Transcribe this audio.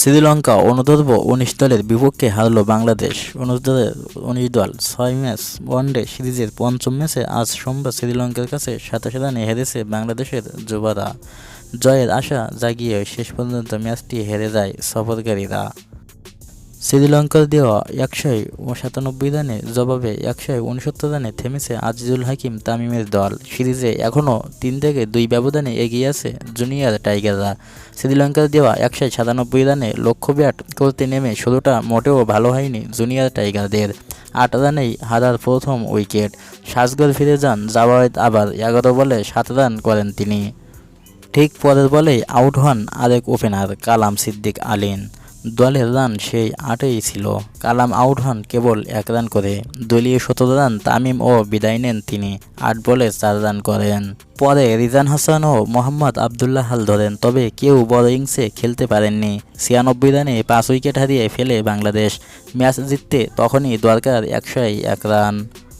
শ্রীলঙ্কা অনুদর্ব উনিশ দলের বিপক্ষে হারল বাংলাদেশ। অনুর্ধ উনিশ দল ছয় ম্যাচ, ওয়ানডে সিরিজের পঞ্চম ম্যাচে আজ সোমবার শ্রীলঙ্কার কাছে সাতাশ রানে হেরেছে বাংলাদেশের যুবারা। জয়ের আশা জাগিয়ে শেষ পর্যন্ত ম্যাচটি হেরে যায় সফরকারীরা। শ্রীলঙ্কার দেওয়া একশো সাতানব্বই রানে জবাবে একশো উনসত্তর রানে থেমেছে আজিজুল হাকিম তামিমের দল। সিরিজে এখনও তিন থেকে দুই ব্যবধানে এগিয়ে আছে জুনিয়র টাইগাররা। শ্রীলঙ্কার দেওয়া একশো সাতানব্বই রানে লক্ষ্য ব্যাট করতে নেমে শুরুটা মোটেও ভালো হয়নি জুনিয়র টাইগারদের। আট রানেই হারার প্রথম উইকেট। সাজগর ফিরে যান জাওয়ায়েদ আবার, এগারো বলে সাত রান করেন তিনি। ঠিক পরের বলেই আউট হন আরেক ওপেনার কালাম সিদ্দিক আলিন। দলের রান সেই আটেই ছিল। কালাম আউট হন কেবল এক রান করে। দলীয় সতেরো রান তামিম ও বিদায় নেন তিনি। আট বলে চার রান করেন। পরে রিজান হাসান ও মোহাম্মদ আবদুল্লাহ হাল ধরেন, তবে কেউ বড় ইংসে খেলতে পারেননি। ছিয়ানব্বই রানে পাঁচ উইকেট হারিয়ে ফেলে বাংলাদেশ। ম্যাচ জিততে তখনই দরকার একশো এক রান।